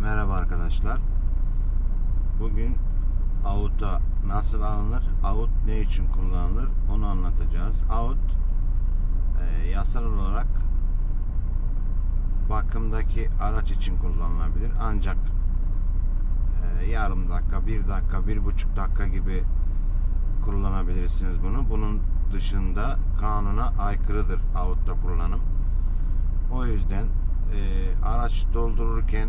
Merhaba arkadaşlar. Bugün Out'a nasıl alınır? Out ne için kullanılır? Onu anlatacağız. Out e, yasal olarak bakımdaki araç için kullanılabilir. Ancak e, yarım dakika, bir dakika, bir buçuk dakika gibi kullanabilirsiniz bunu. Bunun dışında kanuna aykırıdır out'ta kullanım. O yüzden e, araç doldururken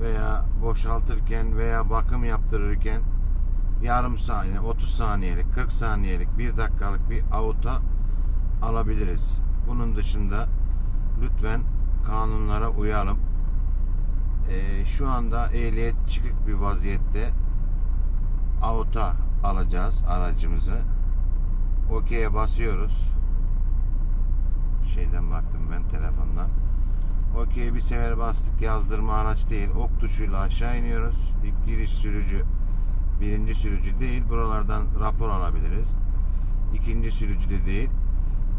veya boşaltırken veya bakım yaptırırken yarım saniye, 30 saniyelik, 40 saniyelik, 1 dakikalık bir out'a alabiliriz. Bunun dışında lütfen kanunlara uyalım. E, şu anda ehliyet çıkık bir vaziyette out'a alacağız aracımızı. OK'ye basıyoruz. Şeyden baktım ben telefondan. Okey bir sefer bastık yazdırma araç değil. Ok tuşuyla aşağı iniyoruz. İlk giriş sürücü birinci sürücü değil. Buralardan rapor alabiliriz. İkinci sürücü de değil.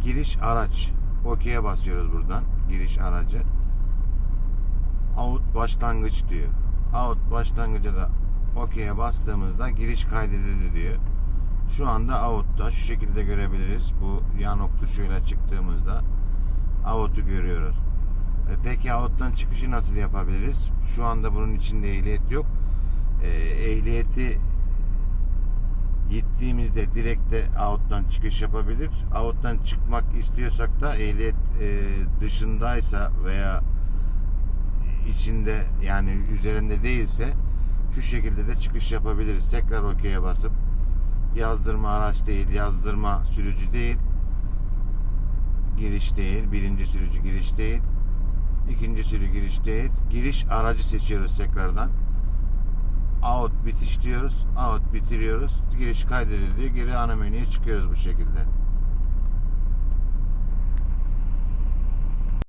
Giriş araç. Okey'e basıyoruz buradan. Giriş aracı. Out başlangıç diyor. Out başlangıca da okey'e bastığımızda giriş kaydedildi diyor. Şu anda out'ta şu şekilde görebiliriz. Bu yan ok tuşuyla çıktığımızda out'u görüyoruz. E, Peki out'tan çıkışı nasıl yapabiliriz? Şu anda bunun içinde ehliyet yok. E, ehliyeti gittiğimizde direkt de out'tan çıkış yapabilir. Out'tan çıkmak istiyorsak da ehliyet e, dışındaysa veya içinde yani üzerinde değilse şu şekilde de çıkış yapabiliriz. Tekrar OK'ye basıp yazdırma araç değil, yazdırma sürücü değil, giriş değil, birinci sürücü giriş değil, ikinci sürücü giriş değil, giriş aracı seçiyoruz tekrardan. Out bitiş diyoruz, out bitiriyoruz, giriş kaydediliyor, geri ana menüye çıkıyoruz bu şekilde.